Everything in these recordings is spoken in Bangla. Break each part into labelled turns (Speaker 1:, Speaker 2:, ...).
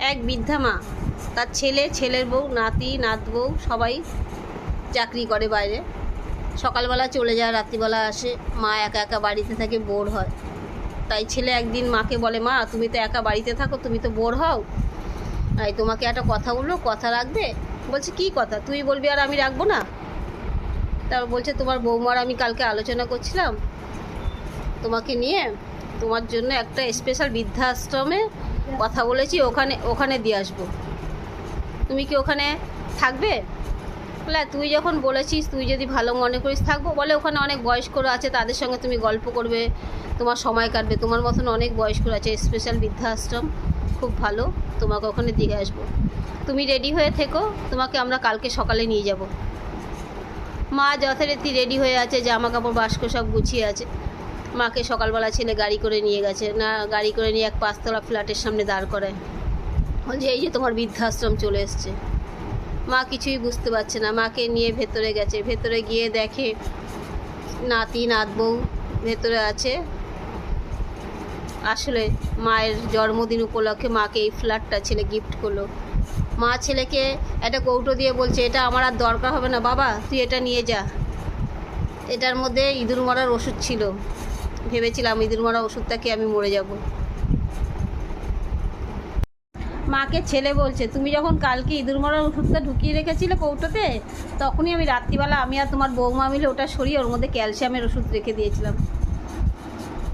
Speaker 1: এক বৃদ্ধা মা। তার ছেলে, ছেলের বউ, নাতি নাত বউ সবাই চাকরি করে বাইরে। সকালবেলা চলে যায়, রাত্রিবেলা আসে। মা একা একা বাড়িতে থাকে, বোর হয়। তাই ছেলে একদিন মাকে বলে, মা, তুমি তো একা বাড়িতে থাকো, তুমি তো বোর হও। তাই তোমাকে একটা কথা বলল কথা রাখবে? বলছে, কি কথা? তুই বলবি আর আমি রাখব না? তারপর বলছে, তোমার বৌমার আমি কালকে আলোচনা করছিলাম। তোমাকে নিয়ে তোমার জন্য একটা স্পেশাল বৃদ্ধাশ্রমে কথা বলেছি, ওখানে ওখানে দিয়ে আসব। তুমি কি ওখানে থাকবে? বলে, তুই যখন বলেছিস, তুই যদি ভালো মনে করিস, থাকব। বলে, ওখানে অনেক বয়স্করা আছে, তাদের সঙ্গে তুমি গল্প করবে, তোমার সময় কাটবে। তোমার মতন অনেক বয়স্করা আছে স্পেশাল বৃদ্ধাশ্রম, খুব ভালো। তোমাকে ওখানে দিয়ে আসব। তুমি রেডি হয়ে থেকো, তোমাকে আমরা কালকে সকালে নিয়ে যাব। মা যথারীতি রেডি হয়ে আছে জামা কাপড় বাস্ক সব গুছিয়ে আছে। মাকে সকালবেলা ছেলে গাড়ি করে নিয়ে গেছে। না, গাড়ি করে নিয়ে এক পাঁচতলা ফ্ল্যাটের সামনে দাঁড় করায় বলছে এই যে তোমার বৃদ্ধাশ্রম চলে এসছে। মা কিছুই বুঝতে পারছে না। মাকে নিয়ে ভেতরে গেছে। ভেতরে গিয়ে দেখে নাতি নাত বউ ভেতরে আছে। আসলে মায়ের জন্মদিন উপলক্ষে মাকে এই ফ্ল্যাটটা ছেলে গিফট করল। মা ছেলেকে একটা কৌটো দিয়ে বলছে, এটা আমার আর দরকার হবে না, বাবা, তুই এটা নিয়ে যা। এটার মধ্যে ইঁদুর মরার ওষুধ ছিল। ভেবেছিলাম ইঁদুর মরা ওষুধটাকে আমি মরে যাব। মাকে ছেলে বলছে, তুমি যখন কালকে ইঁদুর মরার ওষুধটা ঢুকিয়ে রেখেছিলে কৌটোতে, তখনই আমি রাত্রিবেলা আমি আর তোমার বৌমা মিলে ওটা সরিয়ে ওর মধ্যে ক্যালসিয়ামের ওষুধ রেখে দিয়েছিলাম।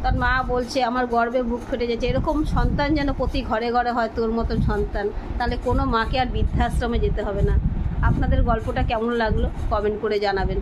Speaker 1: তার মা বলছে, আমার গর্বে বুক ফেটে যাচ্ছে। এরকম সন্তান যেন প্রতি ঘরে ঘরে হয় তোর মতন সন্তান। তাহলে কোনো মাকে আর বৃদ্ধাশ্রমে যেতে হবে না। আপনাদের গল্পটা কেমন লাগল? কমেন্ট করে জানাবেন।